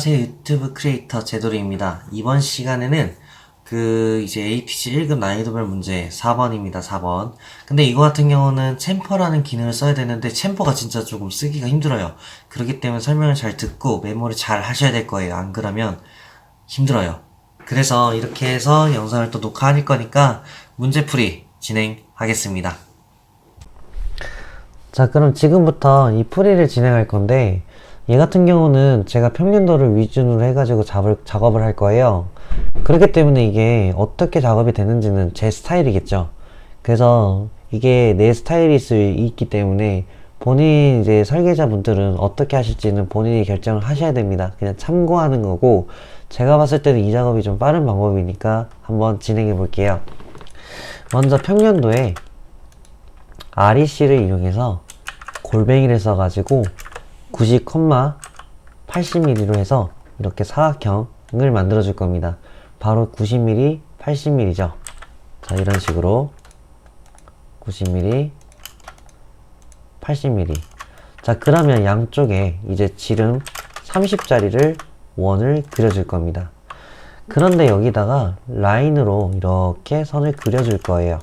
안녕하세요 유튜브 크리에이터 제도리입니다. 이번 시간에는 그 이제 APC 1급 난이도별 문제 4번입니다 4번. 근데 이거 같은 경우는 챔퍼라는 기능을 써야 되는데 챔퍼가 진짜 조금 쓰기가 힘들어요. 그렇기 때문에 설명을 잘 듣고 메모를 잘 하셔야 될 거예요. 안 그러면 힘들어요. 그래서 이렇게 해서 영상을 또 녹화할 거니까 문제풀이 진행하겠습니다. 자 그럼 지금부터 이 풀이를 진행할 건데 얘 같은 경우는 제가 평년도를 위준으로 해가지고 잡을, 작업을 할 거예요. 그렇기 때문에 이게 어떻게 작업이 되는지는 제 스타일이겠죠. 그래서 이게 내 스타일일 수 있기 때문에 본인 이제 설계자분들은 어떻게 하실지는 본인이 결정을 하셔야 됩니다. 그냥 참고하는 거고 제가 봤을 때는 이 작업이 좀 빠른 방법이니까 한번 진행해 볼게요. 먼저 평년도에 REC를 이용해서 골뱅이를 써가지고 90,80mm로 해서 이렇게 사각형을 만들어 줄 겁니다. 바로 90mm, 80mm죠. 자, 이런 식으로 90mm, 80mm. 자, 그러면 양쪽에 이제 지름 30짜리를 원을 그려줄 겁니다. 그런데 여기다가 라인으로 이렇게 선을 그려줄 거예요.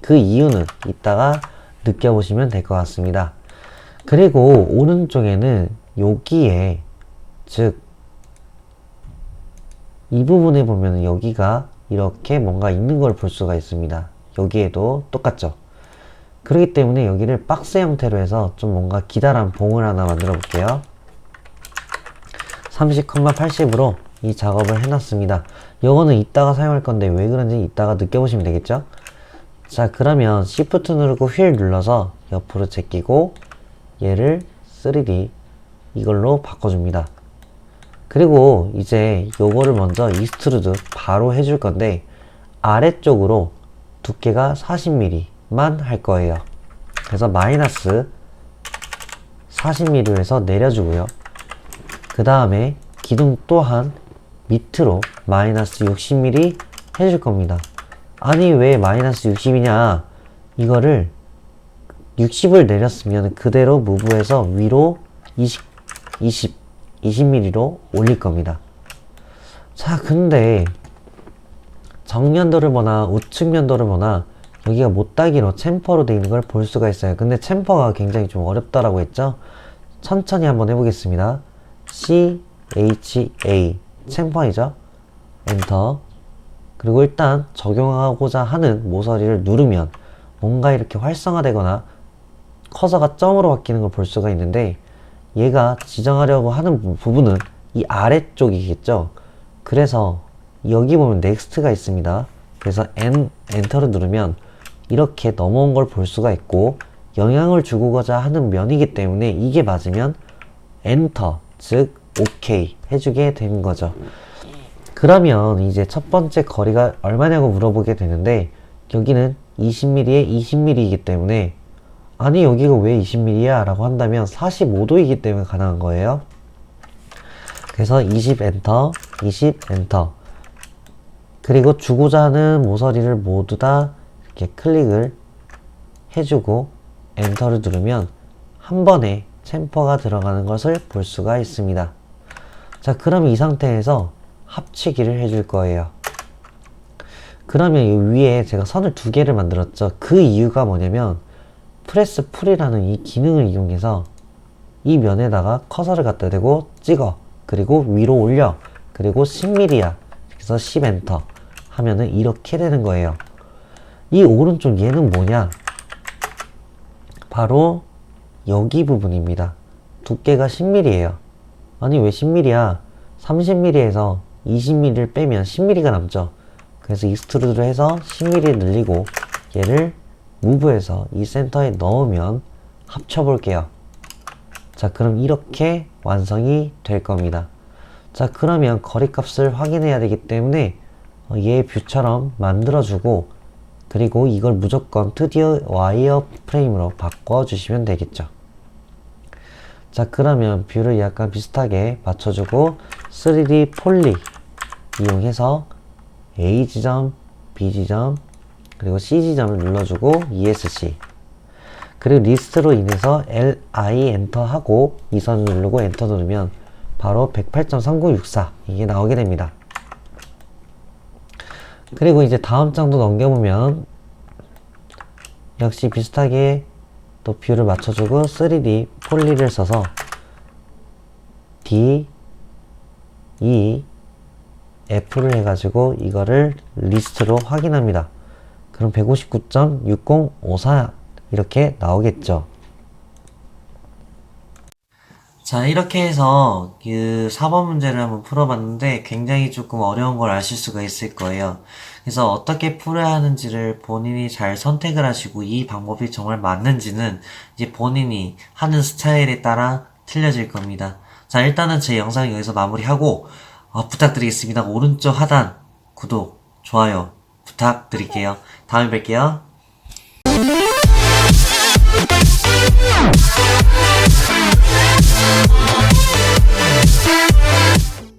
그 이유는 이따가 느껴보시면 될 것 같습니다. 그리고 오른쪽에는 여기에 즉 이 부분에 보면 여기가 이렇게 뭔가 있는 걸 볼 수가 있습니다. 여기에도 똑같죠. 그렇기 때문에 여기를 박스 형태로 해서 좀 뭔가 기다란 봉을 하나 만들어 볼게요. 30,80으로 이 작업을 해놨습니다. 요거는 이따가 사용할 건데 왜 그런지 이따가 느껴보시면 되겠죠? 자 그러면 Shift 누르고 휠 눌러서 옆으로 제끼고 얘를 3D 이걸로 바꿔줍니다. 그리고 이제 요거를 먼저 이스트루드 바로 해줄 건데 아래쪽으로 두께가 40mm만 할 거예요. 그래서 마이너스 40mm로 해서 내려주고요. 그 다음에 기둥 또한 밑으로 마이너스 60mm 해줄 겁니다. 아니 왜 마이너스 60이냐 이거를 60을 내렸으면 그대로 무브해서 위로 20, 20, 20mm로 올릴 겁니다. 자, 근데 정면도를 보나 우측 면도를 보나 여기가 못따기로 챔퍼로 되어 있는 걸 볼 수가 있어요. 근데 챔퍼가 굉장히 좀 어렵다라고 했죠? 천천히 한번 해보겠습니다. C, H, A. 챔퍼이죠? 엔터. 그리고 일단 적용하고자 하는 모서리를 누르면 뭔가 이렇게 활성화되거나 커서가 점으로 바뀌는 걸 볼 수가 있는데 얘가 지정하려고 하는 부분은 이 아래쪽이겠죠? 그래서 여기 보면 넥스트가 있습니다. 그래서 N, 엔터를 누르면 이렇게 넘어온 걸 볼 수가 있고 영향을 주고자 하는 면이기 때문에 이게 맞으면 엔터 즉 OK 해주게 되는 거죠. 그러면 이제 첫 번째 거리가 얼마냐고 물어보게 되는데 여기는 20mm에 20mm이기 때문에 아니 여기가 왜 20mm야? 라고 한다면 45도이기 때문에 가능한 거예요. 그래서 20 엔터, 20 엔터. 그리고 주고자 하는 모서리를 모두 다 이렇게 클릭을 해주고 엔터를 누르면 한 번에 챔퍼가 들어가는 것을 볼 수가 있습니다. 자, 그럼 이 상태에서 합치기를 해줄 거예요. 그러면 이 위에 제가 선을 두 개를 만들었죠. 그 이유가 뭐냐면 프레스 풀이라는 이 기능을 이용해서 이 면에다가 커서를 갖다 대고 찍어. 그리고 위로 올려. 그리고 10mm야 그래서 10 엔터. 하면은 이렇게 되는 거예요. 이 오른쪽 얘는 뭐냐? 바로 여기 부분입니다. 두께가 10mm예요. 아니 왜 10mm야? 30mm에서 20mm를 빼면 10mm가 남죠. 그래서 익스트루드를 해서 10mm 늘리고 얘를 무브해서 이 센터에 넣으면 합쳐볼게요. 자, 그럼 이렇게 완성이 될 겁니다. 자, 그러면 거리값을 확인해야 되기 때문에 어, 얘 뷰처럼 만들어주고 그리고 이걸 무조건 2D 와이어 프레임으로 바꿔주시면 되겠죠. 자, 그러면 뷰를 약간 비슷하게 맞춰주고 3D 폴리 이용해서 A 지점, B 지점, 그리고 C 지점을 눌러주고 ESC 그리고 리스트로 인해서 LI 엔터 하고 이선 누르고 엔터 누르면 바로 108.3964 이게 나오게 됩니다. 그리고 이제 다음 장도 넘겨보면 역시 비슷하게 또 뷰를 맞춰주고 3D 폴리를 써서 D, E, F를 해가지고 이거를 리스트로 확인합니다. 그럼 159.6054 이렇게 나오겠죠. 자, 이렇게 해서 그 4번 문제를 한번 풀어봤는데 굉장히 조금 어려운 걸 아실 수가 있을 거예요. 그래서 어떻게 풀어야 하는지를 본인이 잘 선택을 하시고 이 방법이 정말 맞는지는 이제 본인이 하는 스타일에 따라 틀려질 겁니다. 자, 일단은 제 영상 여기서 마무리하고 어, 부탁드리겠습니다. 오른쪽 하단 구독, 좋아요 부탁드릴게요. 다음에 뵐게요.